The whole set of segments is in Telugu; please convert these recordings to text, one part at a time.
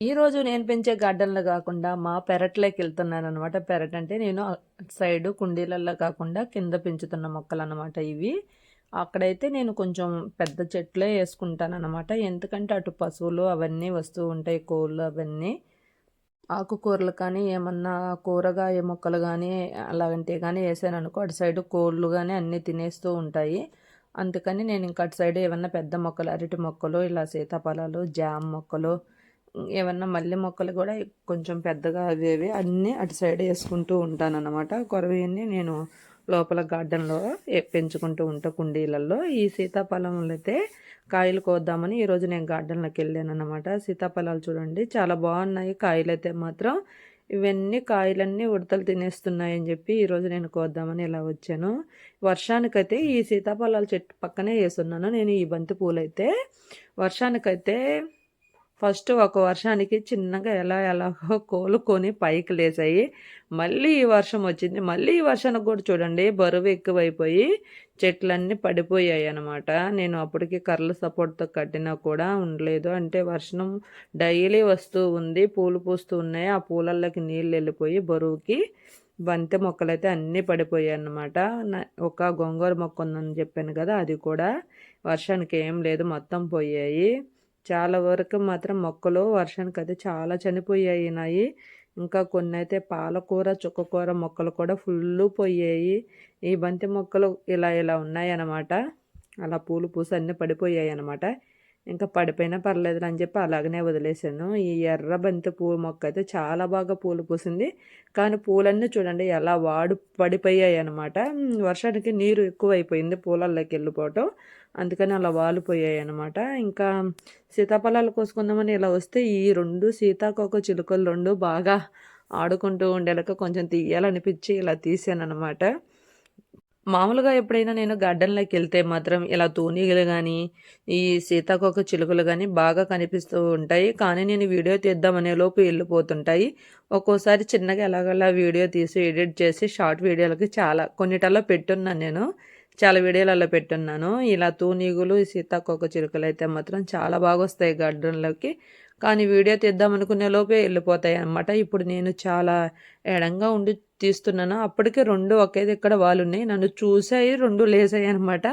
ఈరోజు నేను పెంచే గార్డెన్లో కాకుండా మా పెరట్లోకి వెళ్తున్నాను అనమాట పెరట్ అంటే నేను సైడ్ కుండీలలో కాకుండా కింద పెంచుతున్న మొక్కలు అనమాట ఇవి. అక్కడైతే నేను కొంచెం పెద్ద చెట్లే వేసుకుంటాను అనమాట ఎందుకంటే అటు పశువులు అవన్నీ వస్తూ ఉంటాయి కోళ్ళు అవన్నీ. ఆకుకూరలు కానీ ఏమన్నా కూరగాయ మొక్కలు కానీ అలాంటివి కానీ వేసాను అనుకో అటు సైడ్ కోళ్ళు కానీ అన్నీ తినేస్తూ ఉంటాయి. అందుకని నేను ఇంకా అటు సైడ్ ఏమన్నా పెద్ద మొక్కలు అరటి మొక్కలు ఇలా సీతాఫలాలు జామ మొక్కలు ఏమన్నా మల్లె మొక్కలు కూడా కొంచెం పెద్దగా అవి అవి అన్నీ అటు సైడ్ వేసుకుంటూ ఉంటాను అనమాట కొరవన్నీ నేను లోపల గార్డెన్లో పెంచుకుంటూ ఉంటా కుండీలలో ఈ సీతాఫలంలో అయితే కాయలు కోద్దామని ఈరోజు నేను గార్డెన్లోకి వెళ్ళాను అనమాట సీతాఫలాలు చూడండి చాలా బాగున్నాయి. కాయలు అయితే మాత్రం ఇవన్నీ కాయలన్నీ ఉడతలు తినేస్తున్నాయని చెప్పి ఈరోజు నేను కోద్దామని ఇలా వచ్చాను. వర్షానికైతే ఈ సీతాఫలాల చెట్టు పక్కనే వేసున్నాను నేను ఈ బంతి పూలైతే వర్షానికైతే ఫస్ట్ ఒక వర్షానికి చిన్నగా ఎలా ఎలాగో కోలుకొని పైకి లేసాయి. మళ్ళీ ఈ వర్షం వచ్చింది. మళ్ళీ ఈ వర్షానికి కూడా చూడండి బరువు ఎక్కువైపోయి చెట్లన్నీ పడిపోయాయి అనమాట నేను అప్పటికి కర్రల సపోర్ట్తో కట్టినా కూడా ఉండలేదు. అంటే వర్షం డైలీ వస్తూ ఉంది పూలు పూస్తూ ఉన్నాయి. ఆ పూలల్లోకి నీళ్ళు వెళ్ళిపోయి బరువుకి బంతి మొక్కలు అయితే అన్నీ పడిపోయాయి అన్నమాట. ఒక గొంగూర మొక్క ఉందని చెప్పాను కదా అది కూడా వర్షానికి ఏం లేదు మొత్తం పోయాయి. చాలా వరకు మాత్రం మొక్కలు వర్షానికి అయితే చాలా చనిపోయాయి ఇంకా కొన్ని అయితే పాలకూర చుక్కకూర మొక్కలు కూడా ఫుల్ పోయాయి. ఈ బంతి మొక్కలు ఇలా ఇలా ఉన్నాయన్నమాట. అలా పూలు పూసి అన్నీ పడిపోయాయి అనమాట ఇంకా పడిపోయినా పర్లేదు అని చెప్పి అలాగనే వదిలేసాను. ఈ ఎర్ర బంతి పూల మొక్క అయితే చాలా బాగా పూలు పూసింది. కానీ పూలన్నీ చూడండి ఎలా వాడు పడిపోయాయి అనమాట వర్షానికి నీరు ఎక్కువైపోయింది పూలల్లోకి వెళ్ళిపోవటం. అందుకని అలా వాలిపోయాయి అనమాట ఇంకా సీతాఫలాలు కోసుకుందామని ఇలా వస్తే ఈ రెండు సీతాకోక చిలుకలు రెండు బాగా ఆడుకుంటూ ఉండేలాక కొంచెం తీయాలనిపించి ఇలా తీసాను అనమాట మామూలుగా ఎప్పుడైనా నేను గార్డెన్లోకి వెళ్తే మాత్రం ఇలా తూనీగలు కానీ ఈ సీతాకోక చిలుకలు కానీ బాగా కనిపిస్తూ ఉంటాయి. కానీ నేను వీడియో తీద్దామనే లోపు వెళ్ళిపోతుంటాయి. ఒక్కోసారి చిన్నగా ఎలాగలా వీడియో తీసి ఎడిట్ చేసి షార్ట్ వీడియోలకి చాలా కొన్నిటల్లో పెట్టున్నాను నేను. చాలా వీడియోలలో పెట్టున్నాను. ఇలా తూనీగులు సీతాకోక చిలుకలు అయితే మాత్రం చాలా బాగా వస్తాయి గార్డెన్లోకి. కానీ వీడియో తీద్దామనుకునే లోపే వెళ్ళిపోతాయి అనమాట ఇప్పుడు నేను చాలా ఎడంగా ఉండి తీస్తున్నాను. అప్పటికే రెండు ఒకే ఇక్కడ వాళ్ళు ఉన్నాయి. నన్ను చూసాయి రెండు లేసాయి అనమాట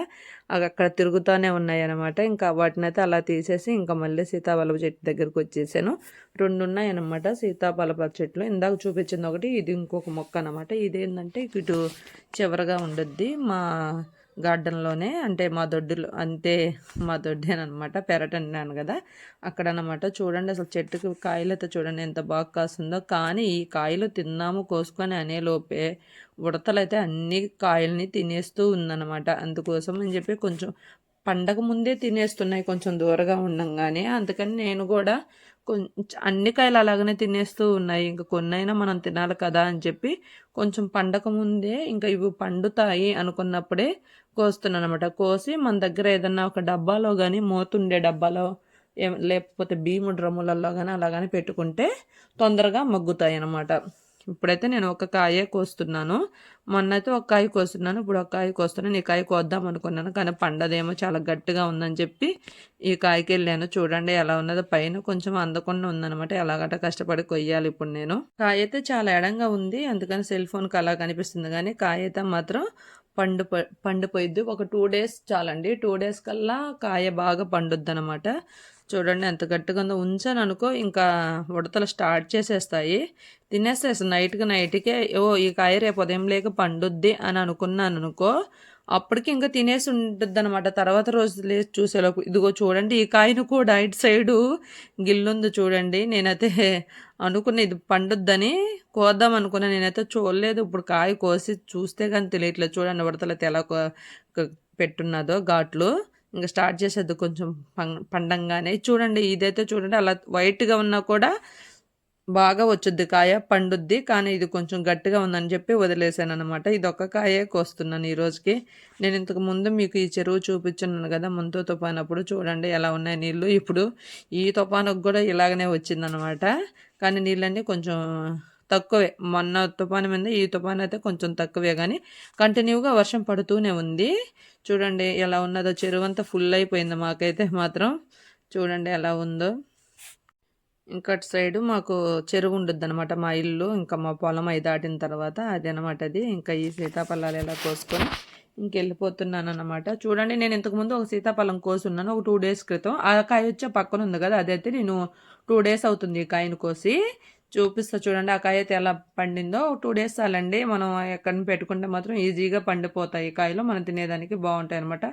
అవి అక్కడ తిరుగుతూనే ఉన్నాయి అనమాట ఇంకా వాటిని అయితే అలా తీసేసి ఇంకా మళ్ళీ సీతాఫలపు చెట్టు దగ్గరకు వచ్చేసాను. రెండు ఉన్నాయి అనమాట సీతాఫలప చెట్లు. ఇందాక చూపించింది ఒకటి ఇది ఇంకొక మొక్క అనమాట ఇదేంటంటే ఇటు చివరగా ఉండద్ది. మా గార్డెన్లోనే అంటే మా దొడ్డులో అంతే మా దొడ్డేనమాట పెరటన్నాను కదా. అక్కడ అనమాట చూడండి అసలు చెట్టుకి కాయలతో చూడండి ఎంత బాగా కాస్తుందో. కానీ ఈ కాయలు తిన్నాము కోసుకొని అనే లోపే ఉడతలైతే అన్ని కాయల్ని తినేస్తూ ఉందన్నమాట. అందుకోసం అని చెప్పి కొంచెం పండగ ముందే తినేస్తున్నాయి కొంచెం దూరంగా ఉండంగానే. అందుకని నేను కూడా కొంచెం అన్ని కాయలు అలాగనే తినేస్తూ ఉన్నాయి. ఇంకా కొన్నైనా మనం తినాలి కదా అని చెప్పి కొంచెం పండక ముందే ఇంకా ఇవి పండుతాయి అనుకున్నప్పుడే కోస్తున్నాను అనమాట కోసి మన దగ్గర ఏదన్నా ఒక డబ్బాలో కానీ మోతుండే డబ్బాలో లేకపోతే భీము డ్రమ్ములలో కానీ అలాగని పెట్టుకుంటే తొందరగా మగ్గుతాయి అనమాట ఇప్పుడైతే నేను ఒక కాయే కోస్తున్నాను. మొన్న అయితే ఒక కాయ కోస్తున్నాను. ఇప్పుడు ఒక కాయ కోస్తున్నాను. ఈ కాయ కోద్దాం అనుకున్నాను. కానీ పండదేమో చాలా గట్టిగా ఉందని చెప్పి ఈ కాయకి వెళ్ళాను. చూడండి ఎలా ఉన్నదో. పైన కొంచెం అందకుండా ఉందనమాట ఎలాగట కష్టపడి కొయ్యాలి ఇప్పుడు నేను. కాయ అయితే చాలా ఎడంగా ఉంది. అందుకని సెల్ ఫోన్కి అలా కనిపిస్తుంది. కానీ కాయ అయితే మాత్రం పండు పండిపోయిద్ది ఒక టూ డేస్ చాలండి. టూ డేస్ కల్లా కాయ బాగా పండుద్ది అనమాట చూడండి ఎంత గట్టిగా ఉందో. ఉంచాను అనుకో ఇంకా ఉడతలు స్టార్ట్ చేసేస్తాయి. తినేస్తాయి నైట్కి నైట్కే ఓ ఈ కాయ రేపు ఉదయం లేక పండుద్ది అని అనుకున్నాను అనుకో అప్పటికి ఇంకా తినేసి ఉంటుంది అనమాట తర్వాత రోజు లేచి చూసేలోపు ఇదిగో చూడండి ఈ కాయను కూడా ఇటు సైడు గిల్లుంది చూడండి. నేనైతే అనుకున్న ఇది పండుద్దని. కోద్దాం అనుకున్నా నేనైతే చూడలేదు. ఇప్పుడు కాయ కోసి చూస్తే కానీ తెలియట్లేదు చూడండి ఉడతలైతే ఎలా పెట్టున్నదో ఘాట్లు. ఇంకా స్టార్ట్ చేసేది కొంచెం పండంగానే. చూడండి ఇదైతే చూడండి అలా వైట్గా ఉన్నా కూడా బాగా వచ్చుద్ది కాయ పండుద్ది. కానీ ఇది కొంచెం గట్టిగా ఉందని చెప్పి వదిలేసాను అనమాట ఇది ఒక కాయే కోస్తున్నాను ఈ రోజుకి. నేను ఇంతకు ముందు మీకు ఈ చెరువు చూపించున్నాను కదా ముందు తుఫానప్పుడు చూడండి ఎలా ఉన్నాయి నీళ్ళు ఇప్పుడు ఈ తుఫానుకు కూడా ఇలాగనే వచ్చిందనమాట కానీ నీళ్ళన్నీ కొంచెం తక్కువే. మొన్న తుఫాను మీద ఈ తుఫాను అయితే కొంచెం తక్కువే కానీ కంటిన్యూగా వర్షం పడుతూనే ఉంది. చూడండి ఎలా ఉన్నదో. చెరువు అంతా ఫుల్ అయిపోయింది మాకైతే మాత్రం. చూడండి ఎలా ఉందో. ఇంకా అటు సైడు మాకు చెరువు ఉండుద్ది అనమాట మా ఇల్లు ఇంకా మా పొలం అయి దాటిన తర్వాత అది అనమాట అది. ఇంకా ఈ సీతాఫలాలు ఎలా కోసుకొని ఇంకెళ్ళిపోతున్నాను అనమాట చూడండి నేను ఇంతకుముందు ఒక సీతాఫలం కోసున్నాను. ఒక టూ డేస్ క్రితం. ఆ కాయ వచ్చే పక్కన ఉంది కదా అదైతే నేను టూ డేస్ అవుతుంది ఈ కాయను కోసి. చూపిస్తా చూడండి. ఆ కాయ అయితే ఎలా పండిందో టూ డేస్ చాలండి మనం ఎక్కడిని పెట్టుకుంటే మాత్రం ఈజీగా పండిపోతాయి ఈ కాయలు. మనం తినేదానికి బాగుంటాయి అనమాట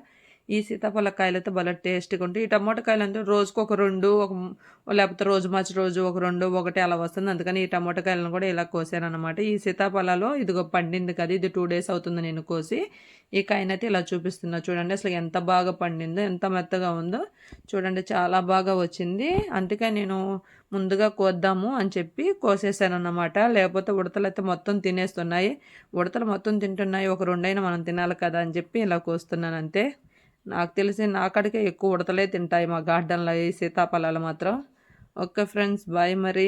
ఈ సీతాఫల కాయలు భలే టేస్ట్గా ఉంటాయి ఈ టమాటా కాయలు అంటే రోజుకు ఒక రెండు ఒక లేకపోతే రోజు మార్చి రోజు ఒక రెండు ఒకటి అలా వస్తుంది. అందుకని ఈ టమాటా కాయలను కూడా ఇలా కోసాను అనమాట ఈ సీతాఫలాలో ఇదిగో పండింది కదా ఇది టూ డేస్ అవుతుంది నేను కోసి ఈ కాయనైతే ఇలా చూపిస్తున్నా. చూడండి అసలు ఎంత బాగా పండిందో ఎంత మెత్తగా ఉందో. చూడండి చాలా బాగా వచ్చింది. అందుకే నేను ముందుగా కోద్దాము అని చెప్పి కోసేసాను అన్నమాట లేకపోతే ఉడతలు అయితే మొత్తం తినేస్తున్నాయి. ఉడతలు మొత్తం తింటున్నాయి. ఒక రెండైనా మనం తినాలి కదా అని చెప్పి ఇలా కోస్తున్నాను అంతే నాకు తెలిసి నా కాడికే ఎక్కువ ఉడతలే తింటాయి మా గార్డెన్లో ఈ సీతాఫలాలు మాత్రం. ఓకే ఫ్రెండ్స్ బాయ్ మరి.